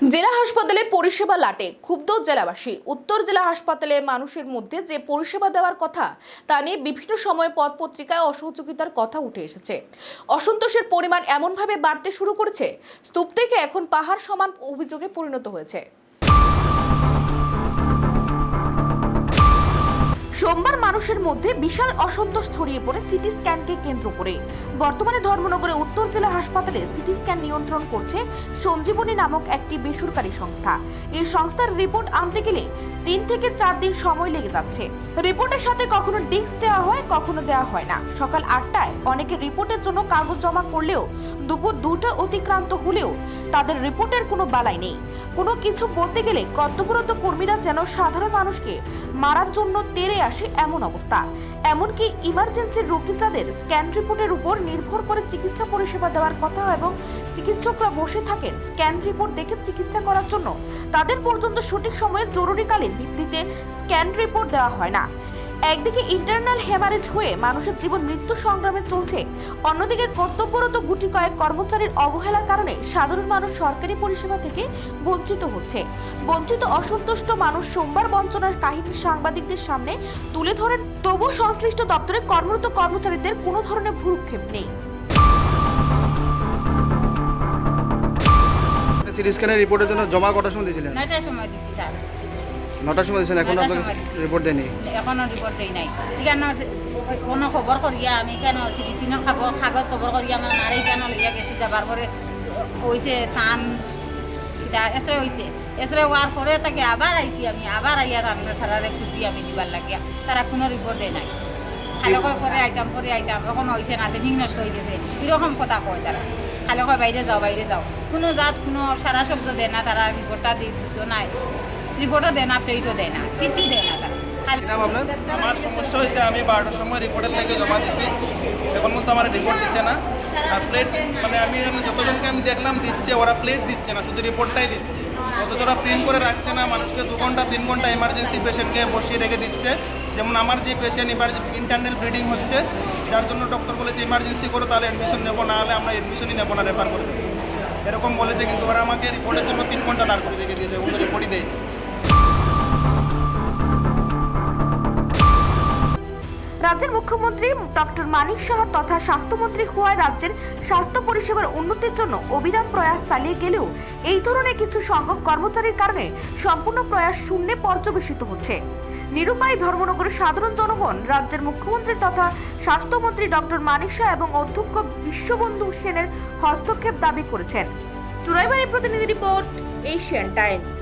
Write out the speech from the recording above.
জেলা হাসপাতালে পরিষেবা লাটে ক্ষুব্ধ জেলাবাসী। উত্তর জেলা হাসপাতালে মানুষের মধ্যে যে পরিষেবা দেওয়ার কথা, তা নিয়ে বিভিন্ন সময় পদ পত্রিকায় অসহযোগিতার কথা উঠে এসেছে। অসন্তোষের পরিমাণ এমনভাবে বাড়তে শুরু করেছে, স্তূপ থেকে এখন পাহাড় সমান অভিযোগে পরিণত হয়েছে। মানুষের মধ্যে বিশাল অসন্তোষ ছড়িয়ে পড়ে সিটি স্ক্যানকে কেন্দ্র করে। বর্তমানে ধর্মনগরে উত্তর জেলা হাসপাতালে সিটি স্ক্যান নিয়ন্ত্রণ করছে সঞ্জীবনী নামক একটি বেসরকারি সংস্থা। এই সংস্থার রিপোর্ট আনতে গেলে তিন থেকে চার দিন সময় লেগে যাচ্ছে। রিপোর্টের সাথে কখনো ডিস্ক দেওয়া হয়, কখনো দেওয়া হয় না। সকাল আটটায় অনেকে রিপোর্টের জন্য কাগজ জমা করলেও দুপুর দুটো অতিক্রান্ত হলেও তাদের রিপোর্টের কোনো বালাই নেই। কোনো কিছু বলতে গেলে কর্তব্যরত কর্মীরা যেন সাধারণ মানুষকে মারার জন্য তেড়ে আসে এমন অবস্থা। এমনকি ইমার্জেন্সি রোগী যাদের স্ক্যান রিপোর্টের উপর নির্ভর করে চিকিৎসা পরিষেবা দেওয়ার কথা এবং চিকিৎসকরা বসে থাকেন স্ক্যান রিপোর্ট দেখে চিকিৎসা করার জন্য। তাদের পর্যন্ত সঠিক সময়ে জরুরিকালীন ভিত্তিতে স্ক্যান রিপোর্ট দেওয়া হয় না। একদিকে ইন্টারনাল হেমারেজ হয়ে মানুষের জীবন মৃত্যু সংগ্রামে চলছে অন্যদিকে কর্তব্যরত গুটি কয়েক কর্মচারীর অবহেলার কারণে সাধারণ মানুষ সরকারি পরিষেবা থেকে বঞ্চিত হচ্ছে। বঞ্চিত অসন্তুষ্ট মানুষ সোমবার বঞ্চনার কাহিনী সাংবাদিকদের সামনে তুলে ধরেন তবু সংশ্লিষ্ট দপ্তরে কর্মরত কর্মচারীদের কোনো ধরনের ভুরুক্ষেপ নেই। সিটি স্ক্যানের রিপোর্টের জন্য জমা কটার সময় দিয়েছিলেন? নয়টার সময় দিছি স্যার। নটার সময় দিয়েছেন এখন আপনাকে রিপোর্ট দেয়নি? এখনও রিপোর্ট দেই নাই। কেন কোনো খবর করিয়া আমি কেন সিডিসিনের খবর কাগজ খবর করিয়া আমার নারী কেন লইয়া গেছি? যাবার পরে হয়েছে থান এসরে হয়েছে এসরে হওয়ার পরে তাকে আবার আইছি আমি আবার আইয়া আমরা তারারে খুঁজি আমি দিবার লাগিয়া। তারা কোনো রিপোর্ট দেয় নাই। খালে কয় পরে আইতাম পরে আইতাম এখন হয়েছে না দেবিং নষ্ট হয়ে গেছে। এরকম কথা কয় তারা খালে কয় বাইরে যাও বাইরে যাও। কোনো জাত কোনো সারা শব্দ দেয় না তারা রিপোর্টটা দিত নাই। রিপোর্টও দেয় না প্লেটও দেয় না কিছু দেয় না আমার সমস্যা হয়েছে আমি বারোটার সময় রিপোর্টের থেকে জমা দিছি। এখন মতো আমার রিপোর্ট দিচ্ছে না। আর প্লেট মানে আমি যতজনকে আমি দেখলাম দিচ্ছে ওরা প্লেট দিচ্ছে না শুধু রিপোর্টটাই দিচ্ছে। অথচ ওরা প্রিন্ট করে রাখছে না মানুষকে দু ঘণ্টা তিন ঘণ্টা এমার্জেন্সি পেশেন্টকে বসিয়ে রেখে দিচ্ছে। যেমন আমার যে পেশেন্ট ইন্টারনাল ব্লিডিং হচ্ছে যার জন্য ডক্টর বলেছে ইমার্জেন্সি করো তাহলে অ্যাডমিশন নেব না হলে আমরা অ্যাডমিশনই নেব না রেফার করে দেবো। এরকম বলেছে কিন্তু ওরা আমাকে রিপোর্টের জন্য তিন ঘণ্টা দাঁড় করে রেখে দিয়েছে ওদের রিপোর্টই দেয়নি। রাজ্যের মুখ্যমন্ত্রী ডক্টর মানিক সাহা তথা স্বাস্থ্যমন্ত্রী হওয়ায় রাজ্যের স্বাস্থ্য পরিষেবার উন্নতির জন্য অবিরাম প্রয়াস চালিয়ে গেলেও এই ধরনের কিছু সংখ্যক কর্মচারীর কারণে সম্পূর্ণ প্রয়াস শূন্যে পর্যবেসিত হচ্ছে। নিরুপায় ধর্মনগরের সাধারণ জনগণ, রাজ্যের মুখ্যমন্ত্রী তথা স্বাস্থ্যমন্ত্রী ডক্টর মানিক শাহ এবং অধ্যক্ষ বিশ্ববন্ধু সেনের হস্তক্ষেপ দাবি করেছেন। চুরাইবাড়ি প্রতিনিধি রিপোর্ট, এশিয়ান টাইমস।